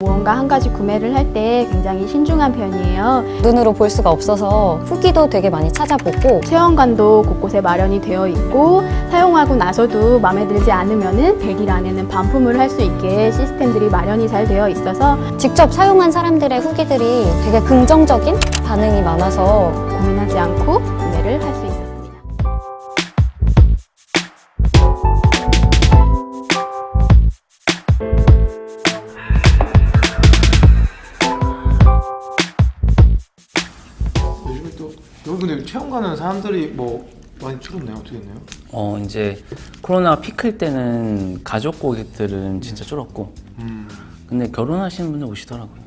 무언가 한 가지 구매를 할 때 굉장히 신중한 편이에요. 눈으로 볼 수가 없어서 후기도 되게 많이 찾아보고 체험관도 곳곳에 마련이 되어 있고 사용하고 나서도 마음에 들지 않으면은 100일 안에는 반품을 할 수 있게 시스템들이 마련이 잘 되어 있어서 직접 사용한 사람들의 후기들이 되게 긍정적인 반응이 많아서 고민하지 않고 구매를 할 수 있었습니다. 사람들이 뭐 많이 줄었네요. 어떻게 됐나요? 어 이제 코로나 피크일 때는 가족 고객들은 진짜 줄었고 음. 근데 결혼하시는 분들 오시더라고요.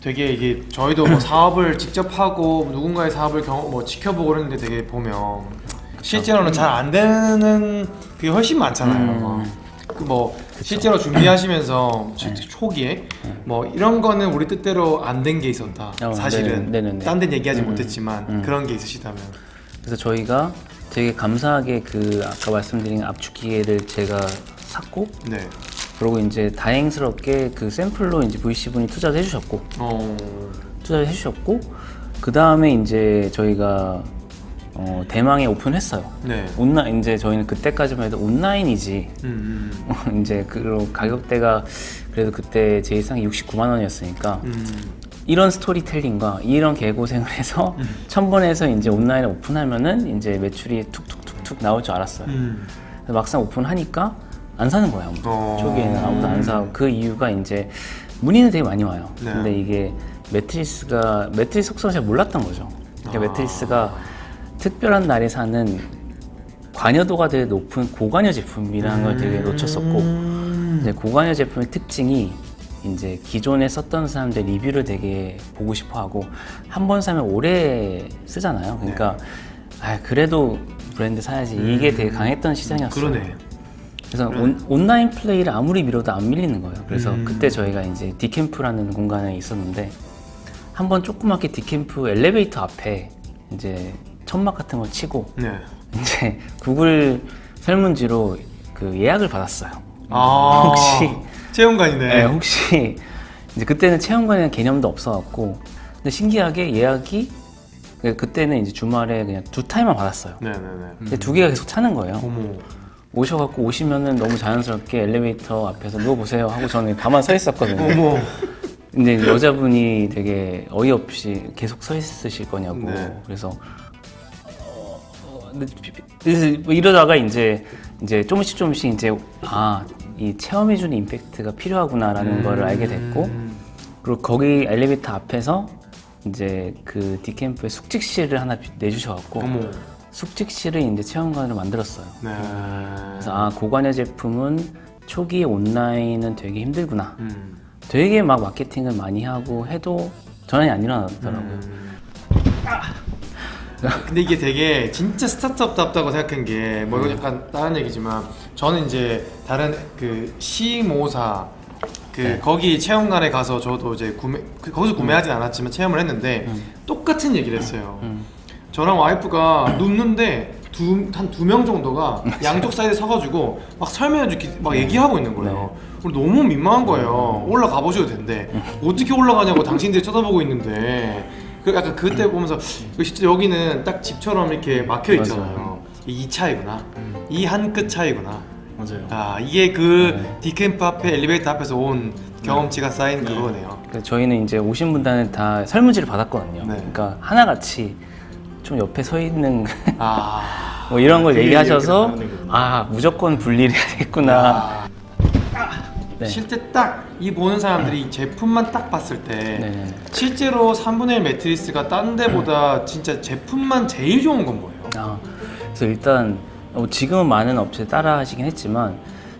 되게 이게 저희도 뭐 사업을 직접 하고 누군가의 사업을 경, 뭐 지켜보고 그러는데 되게 보면 실제로는 잘 안 되는 그게 훨씬 많잖아요. 음. 그뭐 실제로 준비하시면서 초- 초기에 뭐 이런 거는 우리 뜻대로 안 된 게 있었다. 어, 사실은 네, 네, 네, 네. 딴 데는 얘기하지 음, 못했지만 음. 그런 게 있으시다면 그래서 저희가 되게 감사하게 그 아까 말씀드린 압축 기계를 제가 샀고 네. 그리고 이제 다행스럽게 그 샘플로 이제 VC 분이 투자를 해주셨고 어. 투자를 해주셨고 그 다음에 이제 저희가 어, 대망에 오픈했어요. 네. 온라인 이제 저희는 그때까지만 해도 온라인이지 음, 음. 이제 그 가격대가 그래도 그때 제일 싼게 69만 원이었으니까 음. 이런 스토리텔링과 이런 개고생을 해서 천 번에서 이제 온라인에 오픈하면은 이제 매출이 툭툭툭툭 나올 줄 알았어요. 음. 막상 오픈하니까 안 사는 거예요. 아무도. 어. 초기에는 아무도 안 사고 그 이유가 이제 문의는 되게 많이 와요. 네. 근데 이게 매트리스가 매트리스 속성을 잘 몰랐던 거죠. 그러니까 아. 매트리스가 특별한 날에 사는 관여도가 되게 높은 고관여 제품이라는 걸 되게 놓쳤었고 음. 이제 고관여 제품의 특징이 이제 기존에 썼던 사람들 리뷰를 되게 보고 싶어 하고 한 번 사면 오래 쓰잖아요. 그러니까 아 그래도 브랜드 사야지 이게 되게 강했던 시장이었어요. 음. 그러네. 그래서 온, 온라인 플레이를 아무리 밀어도 안 밀리는 거예요. 그래서 음. 그때 저희가 이제 디캠프라는 공간에 있었는데 한번 조그맣게 디캠프 엘리베이터 앞에 이제 천막 같은 걸 치고 네. 이제 구글 설문지로 그 예약을 받았어요. 아 혹시 체험관이네. 네, 혹시 이제 그때는 체험관이라는 개념도 없어갖고 근데 신기하게 예약이 그- 그때는 이제 주말에 그냥 두 타임만 받았어요. 네네네. 근데 두 개가 계속 차는 거예요. 어머. 오셔갖고 오시면은 너무 자연스럽게 엘리베이터 앞에서 누워보세요 하고 저는 가만 서 있었거든요. 어머. 근데 여자분이 되게 어이없이 계속 서 있으실 거냐고. 네. 그래서 뭐 이러다가 이제 이제 조금씩 조금씩 이제 아 이 체험해주는 임팩트가 필요하구나라는 거를 알게 됐고 음. 그리고 거기 엘리베이터 앞에서 이제 그 디캠프의 숙직실을 하나 비- 내주셔갖고 어머. 숙직실을 이제 체험관으로 만들었어요. 네. 그래서 아 고관여 제품은 초기 온라인은 되게 힘들구나. 음. 되게 막 마케팅을 많이 하고 해도 전환이 안 일어나더라고요. 음. 근데 이게 되게 진짜 스타트업답다고 생각한 게 뭐 이거 약간 다른 얘기지만 저는 이제 다른 그 시모사 그 네. 거기 체험관에 가서 저도 이제 구매 그 거기서 구매하진 않았지만 체험을 했는데 똑같은 얘기를 했어요. 음. 저랑 와이프가 눕는데 한두 명 정도가 양쪽 사이드에 서가지고 막 설명해주기 막 얘기하고 있는 거예요. 우리 너무 민망한 거예요. 올라가 보셔도 된대. 어떻게 올라가냐고 당신들이 쳐다보고 있는데. 그 약간 그때 보면서 그 진짜 여기는 딱 집처럼 이렇게 막혀 있잖아요. 이 차이구나. 이 한 끗 차이구나. 맞아요. 아 이게 그 디캠프 앞에 엘리베이터 앞에서 온 경험치가 쌓인 그거네요. 그래서 저희는 이제 오신 분들은 다 설문지를 받았거든요. 네. 그러니까 하나같이 좀 옆에 서 있는 아. 뭐 이런 걸 되게 얘기하셔서 이렇게 나오는 아 무조건 분리를 해야겠구나. 네. 실제 딱 이 보는 사람들이 이 제품만 딱 봤을 때 네네네. 실제로 3분의 1 매트리스가 딴 데보다 진짜 제품만 제일 좋은 건 뭐예요? 아, 그래서 일단 어, 지금은 많은 업체 따라 하시긴 했지만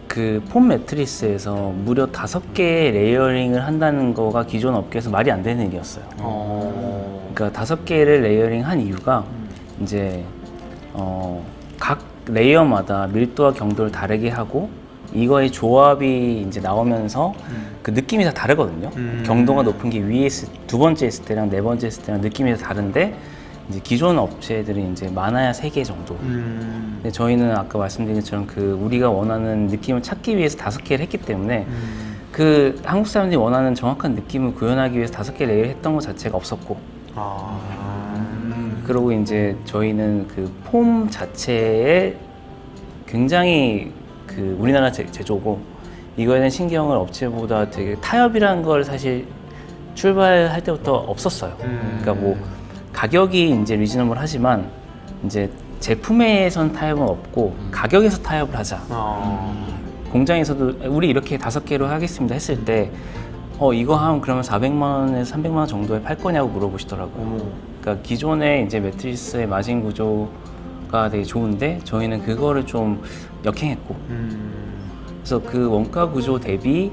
그 폼 매트리스에서 무려 다섯 개의 레이어링을 한다는 거가 기존 업계에서 말이 안 되는 일이었어요. 어... 그러니까 다섯 개를 레이어링 한 이유가 이제 어, 각 레이어마다 밀도와 경도를 다르게 하고 이거의 조합이 이제 나오면서 그 느낌이 다 다르거든요. 음. 경도가 높은 게 위에 있을, 두 번째 있을 때랑 네 번째 있을 때랑 느낌이 다 다른데 이제 기존 업체들이 이제 많아야 세 개 정도. 음... 근데 저희는 아까 말씀드린 것처럼 그 우리가 원하는 느낌을 찾기 위해서 다섯 개를 했기 때문에 음... 그 한국 사람들이 원하는 정확한 느낌을 구현하기 위해서 다섯 개 레이를 했던 것 자체가 없었고 아. 그리고 이제 저희는 그 폼 자체에 굉장히 그 우리나라 제, 제조고 이거에 대한 신경을 업체보다 되게 타협이라는 걸 사실 출발할 때부터 없었어요. 음. 그러니까 뭐 가격이 이제 리즈너블 하지만 이제 제품에선 타협은 없고 가격에서 타협을 하자. 아. 공장에서도 우리 이렇게 다섯 개로 하겠습니다 했을 때 어, 이거 하면 그러면 400만 원에서 300만 원 정도에 팔 거냐고 물어보시더라고요. 어머. 그러니까 기존의 이제 매트리스의 마진 구조 가 되게 좋은데 저희는 그거를 좀 역행했고 음. 그래서 그 원가 구조 대비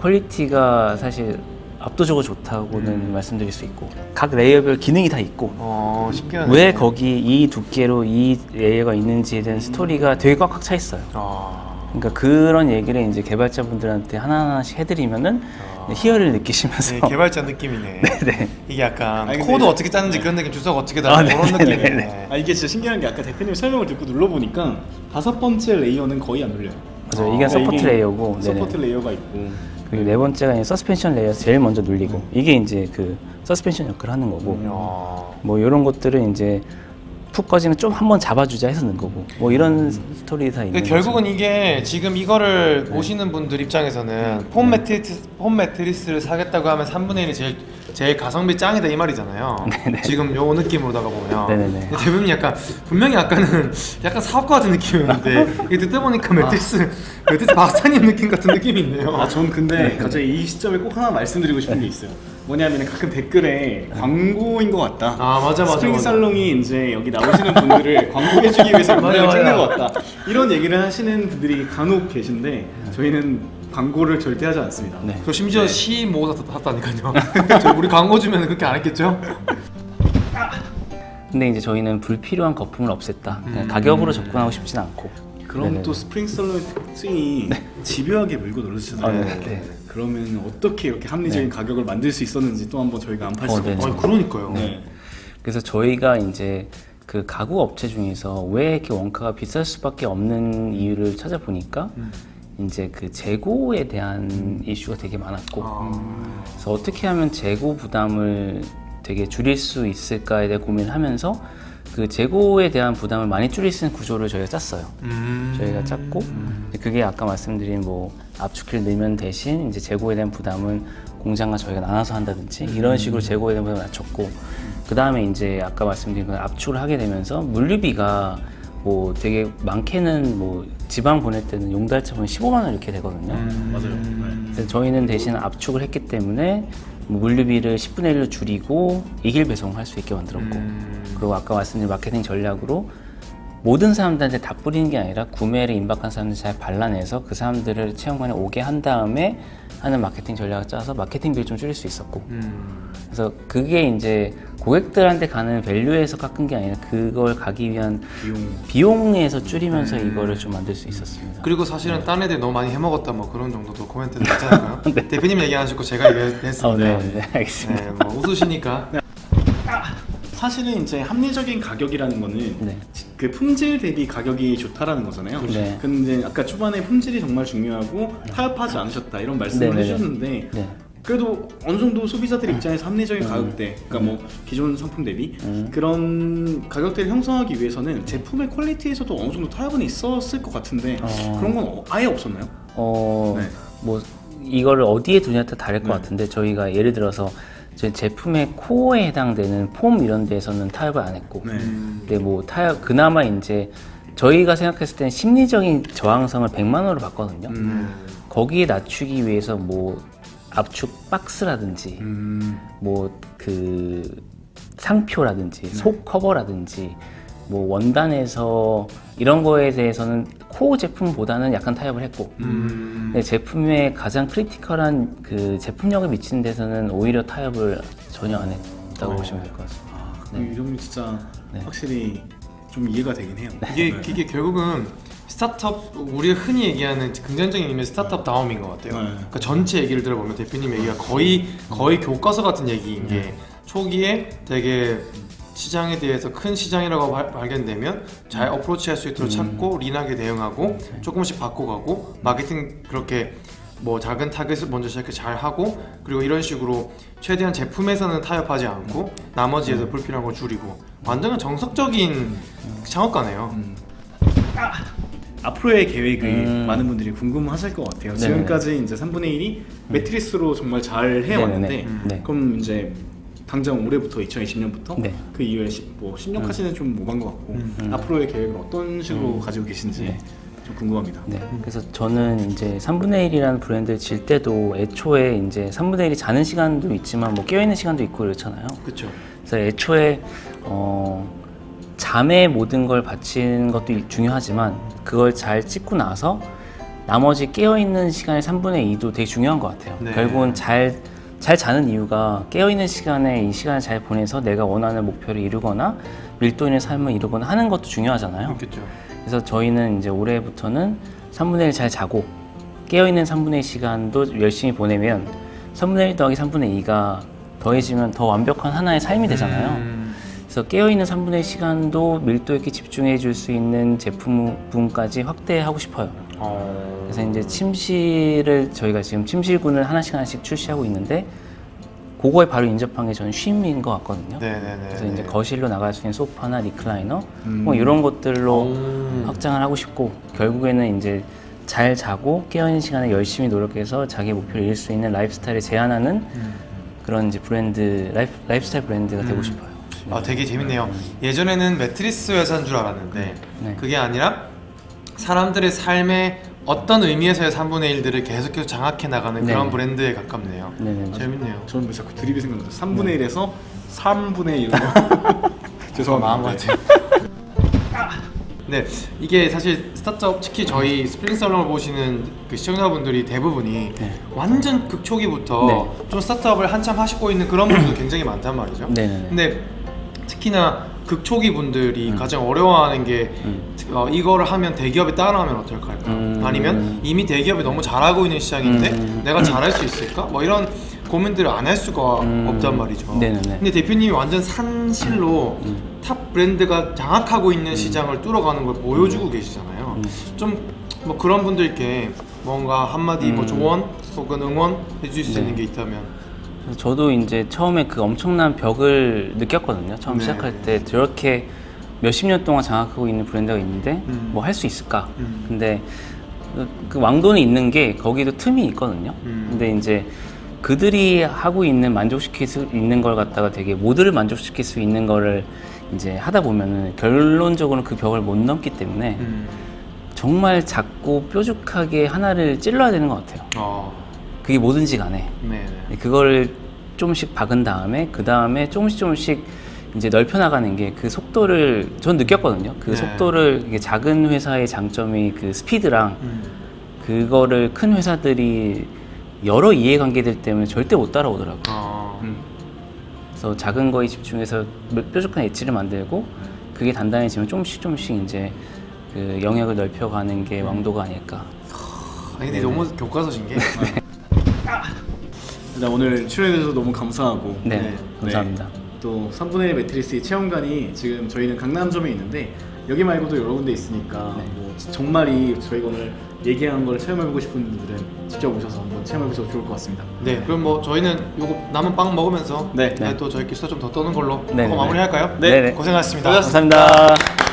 퀄리티가 사실 압도적으로 좋다고는 말씀드릴 수 있고 각 레이어별 기능이 다 있고 어. 왜 거기 이 두께로 이 레이어가 있는지에 대한 스토리가 되게 꽉꽉 차 있어요. 아. 그러니까 그런 얘기를 이제 개발자분들한테 하나하나씩 해드리면은 아. 희열을 느끼시면서 네, 개발자 느낌이네. 네. 이게 약간 아니, 근데 코드 이제- 어떻게 짜는지 그런 느낌, 주석 어떻게 아, 달는 네, 그런 네, 느낌이네. 네, 아 이게 진짜 신기한 게 아까 대표님 설명을 듣고 눌러보니까 다섯 번째 레이어는 거의 안 눌려요. 맞아요. 이게 그러니까 서포트 이게 레이어고 네네. 서포트 레이어가 있고 그리고 네 번째가 이제 서스펜션 레이어 제일 먼저 눌리고 이게 이제 그 서스펜션 역할을 하는 거고 야. 뭐 이런 것들은 이제 푹 꺼지면 좀 한번 잡아주자 해서 넣은 거고 뭐 이런 스토리 다 있는 근데 결국은 이게 지금 이거를 보시는 분들 입장에서는 폼 매트리스 폼 매트리스를 사겠다고 하면 3분의 1이 제일 제일 가성비 짱이다 이 말이잖아요. 지금 요 느낌으로다가 보면. 네네네. 근데 대부분 약간 분명히 아까는 약간 사업가 같은 느낌이었는데 이게 듣다 보니까 매트리스 매트리스 박사님 느낌 같은 느낌이 있네요. 아, 전 근데 갑자기 이 시점에 꼭 하나 말씀드리고 싶은 게 있어요. 뭐냐면 가끔 댓글에 광고인 것 같다. 아, 맞아, 맞아, 스프링 맞아. 살롱이 이제 여기 나오시는 분들을 광고해주기 위해서 맞아, 영상을 찍는 맞아. 것 같다. 이런 얘기를 하시는 분들이 간혹 계신데 저희는 광고를 절대 하지 않습니다. 네. 저 심지어 시 모아 샀다니까요. 저 우리 광고 주면 그렇게 안 했겠죠? 근데 이제 저희는 불필요한 거품을 없앴다. 그냥 음. 가격으로 접근하고 싶진 않고. 그럼 네네네. 또 스프링 살롱의 특징이 집요하게 물고 아, 늘어지잖아요. 네, 네. 그러면 어떻게 이렇게 합리적인 가격을 만들 수 있었는지 또 한번 저희가 안팔 어, 수가 네네. 있죠. 아니 그러니까요. 네. 그래서 저희가 이제 그 가구 업체 중에서 왜 이렇게 원가가 비쌀 수밖에 없는 이유를 찾아보니까 이제 그 재고에 대한 이슈가 되게 많았고 아. 그래서 어떻게 하면 재고 부담을 되게 줄일 수 있을까에 대해 고민을 하면서 그 재고에 대한 부담을 많이 줄일 수 있는 구조를 저희가 짰어요. 음. 저희가 짰고 이제 그게 아까 말씀드린 뭐 압축기를 넣으면 대신 이제 재고에 대한 부담은 공장과 저희가 나눠서 한다든지 이런 식으로 재고에 대한 부담을 낮췄고 그 다음에 이제 아까 말씀드린 그 압축을 하게 되면서 물류비가 뭐 되게 많게는 뭐 지방 보낼 때는 용달차 보면 15만 원 이렇게 되거든요. 맞아요. 네. 그래서 저희는 대신 압축을 했기 때문에 뭐 물류비를 10분의 1로 줄이고 이길 배송할 수 있게 만들었고 음. 그리고 아까 말씀드린 마케팅 전략으로 모든 사람들한테 다 뿌리는 게 아니라 구매를 임박한 사람들 잘 발라내서 그 사람들을 체험관에 오게 한 다음에 하는 마케팅 전략을 짜서 마케팅비를 좀 줄일 수 있었고 음. 그래서 그게 이제 고객들한테 가는 밸류에서 깎은 게 아니라 그걸 가기 위한 비용. 비용에서 줄이면서 이거를 좀 만들 수 있었습니다. 그리고 사실은 딴 애들 너무 많이 해먹었다 뭐 그런 정도도 코멘트도 있잖아요. 대표님 얘기하시고 제가 얘기했습니다. 어, 네, 네, 알겠습니다. 네, 뭐 웃으시니까 사실은 이제 합리적인 가격이라는 거는 네. 그 품질 대비 가격이 좋다라는 거잖아요. 네. 근데 아까 초반에 품질이 정말 중요하고 타협하지 않으셨다 이런 말씀을 네 네 네. 해주셨는데 네. 그래도 어느 정도 소비자들 입장에서 합리적인 가격대, 그러니까 뭐 기존 상품 대비 음. 그런 가격대를 형성하기 위해서는 제품의 퀄리티에서도 어느 정도 타협은 있었을 것 같은데 어. 그런 건 어- 아예 없었나요? 어, 네. 뭐 이거를 어디에 두냐에 따라 다를 것 네. 같은데 저희가 예를 들어서 제 제품의 코어에 해당되는 폼 이런 데서는 타협을 안 했고 네. 음. 근데 뭐 타협 그나마 이제 저희가 생각했을 땐 심리적인 저항성을 100만 원으로 봤거든요. 음. 거기에 낮추기 위해서 뭐 압축 박스라든지 음. 뭐 그 상표라든지 속 커버라든지 뭐 원단에서 이런 거에 대해서는 코어 제품보다는 약간 타협을 했고 음. 근데 제품의 가장 크리티컬한 그 제품력을 미치는 데서는 오히려 타협을 전혀 안 했다고 어. 보시면 될 것 같습니다. 아, 네. 이러면 진짜 네. 확실히 좀 이해가 되긴 해요. 이게 네. 이게 결국은 스타트업 우리가 흔히 얘기하는 긍정적인 의미의 스타트업 다움인 것 같아요. 네. 그러니까 전체 얘기를 들어보면 대표님 얘기가 거의 거의 교과서 같은 얘기인 게 초기에 되게 시장에 대해서 큰 시장이라고 발- 발견되면 잘 어프로치할 수 있도록 찾고 린하게 대응하고 조금씩 바꿔가고 마케팅 그렇게 뭐 작은 타겟을 먼저 시작해 잘 하고 그리고 이런 식으로 최대한 제품에서는 타협하지 않고 나머지에서 불필요한 걸 줄이고 완전히 정석적인 창업가네요. 음. 앞으로의 계획을 음. 많은 분들이 궁금하실 것 같아요. 네네네. 지금까지 이제 3분의 1이 매트리스로 정말 잘 해왔는데 네네네. 음. 네. 그럼 이제 당장 올해부터 2020년부터 네. 그 이후에 시, 뭐 10년까지는 좀 오간 것 같고 음. 앞으로의 계획을 어떤 식으로 가지고 계신지 네. 좀 궁금합니다. 네. 그래서 저는 이제 3분의 1이라는 브랜드를 질 때도 애초에 이제 3분의 1이 자는 시간도 있지만 뭐 깨어있는 시간도 있고 그렇잖아요. 그렇죠. 그래서 애초에 어, 잠에 모든 걸 바치는 것도 이- 중요하지만 그걸 잘 찍고 나서 나머지 깨어있는 시간의 3분의 2도 되게 중요한 것 같아요. 네. 결국은 잘, 잘 자는 이유가 깨어있는 시간에 이 시간을 잘 보내서 내가 원하는 목표를 이루거나 밀도 있는 삶을 이루거나 하는 것도 중요하잖아요. 그렇죠. 그래서 저희는 이제 올해부터는 3분의 1 잘 자고 깨어있는 3분의 2 시간도 열심히 보내면 3분의 1 더하기 3분의 2가 더해지면 더 완벽한 하나의 삶이 되잖아요. 음. 그래서 깨어있는 3분의 1 시간도 밀도 있게 집중해 줄 수 있는 제품까지 확대하고 싶어요. 어. 그래서 이제 침실을 저희가 지금 침실군을 하나씩 하나씩 출시하고 있는데 그거에 바로 인접한 게 저는 쉼인 것 같거든요. 네네네. 그래서 이제 거실로 나갈 수 있는 소파나 리클라이너 음. 뭐 이런 것들로 음. 확장을 하고 싶고 결국에는 이제 잘 자고 깨어있는 시간에 열심히 노력해서 자기 목표를 이룰 수 있는 라이프스타일을 제안하는 그런 이제 브랜드 라이프, 라이프스타일 브랜드가 되고 음. 싶어요. 아 되게 재밌네요. 예전에는 매트리스 회사인 줄 알았는데 네. 그게 아니라 사람들의 삶의 어떤 의미에서의 3분의 1들을 계속해서 장악해 나가는 네. 그런 브랜드에 가깝네요. 네네. 재밌네요. 저는 왜 자꾸 드립이 생각나요. 3분의 1에서 3분의 1로 죄송합니다. 마음 같아요. 네, 이게 사실 스타트업 특히 저희 스프링 살롱을 보시는 그 시청자분들이 대부분이 네. 완전 극초기부터 네. 좀 스타트업을 한참 하시고 있는 그런 분들도 굉장히 많단 말이죠. 네네네. 근데 특히나 극초기 분들이 가장 어려워하는 게 음. 어, 이거를 하면 대기업에 따라하면 어떨까? 음. 아니면 이미 대기업이 너무 잘하고 있는 시장인데 음. 내가 잘할 수 있을까? 뭐 이런 고민들을 안 할 수가 음. 없단 말이죠. 네네네. 근데 대표님이 완전 산실로 음. 탑 브랜드가 장악하고 있는 시장을 뚫어가는 걸 보여주고 계시잖아요. 음. 좀뭐 그런 분들께 뭔가 한마디 뭐 음. 조언 혹은 응원 해주실 수 네. 있는 게 있다면 저도 이제 처음에 그 엄청난 벽을 느꼈거든요. 처음 네. 시작할 때 저렇게 몇십 년 동안 장악하고 있는 브랜드가 있는데 음. 뭐할 수 있을까? 음. 근데 그- 그 왕도는 있는 게 거기도 틈이 있거든요. 음. 근데 이제 그들이 하고 있는 만족시킬 수 있는 걸 갖다가 되게 모두를 만족시킬 수 있는 거를 이제 하다 보면은 결론적으로 그 벽을 못 넘기 때문에 음. 정말 작고 뾰족하게 하나를 찔러야 되는 것 같아요. 어, 그게 뭐든지 간에. 네. 그거를 조금씩 박은 다음에 그 다음에 조금씩 조금씩 이제 넓혀 나가는 게 그 속도를 전 느꼈거든요. 그 네. 속도를 이게 작은 회사의 장점이 그 스피드랑 음. 그거를 큰 회사들이 여러 이해관계들 때문에 절대 못 따라오더라고요. 어. 음. 그래서 작은 거에 집중해서 뾰족한 엣지를 만들고 그게 단단해지면 조금씩 조금씩 이제 그 영역을 넓혀가는 게 왕도가 아닐까. 아니 근데 너무 교과서신 게 일단 오늘 출연해주셔서 너무 감사하고 네, 네. 감사합니다. 또 3분의 1 매트리스 체험관이 지금 저희는 강남점에 있는데 여기 말고도 여러 군데 있으니까 네. 뭐 정말 이 저희가 오늘 얘기한 걸 체험해보고 싶은 분들은 직접 오셔서 한번 체험해보셔도 좋을 것 같습니다. 네, 그럼 뭐 저희는 요거 남은 빵 먹으면서 네. 네, 또 저희끼리 수다 좀 더 떠는 걸로 네, 네. 마무리할까요? 네, 네. 고생하셨습니다. 감사합니다.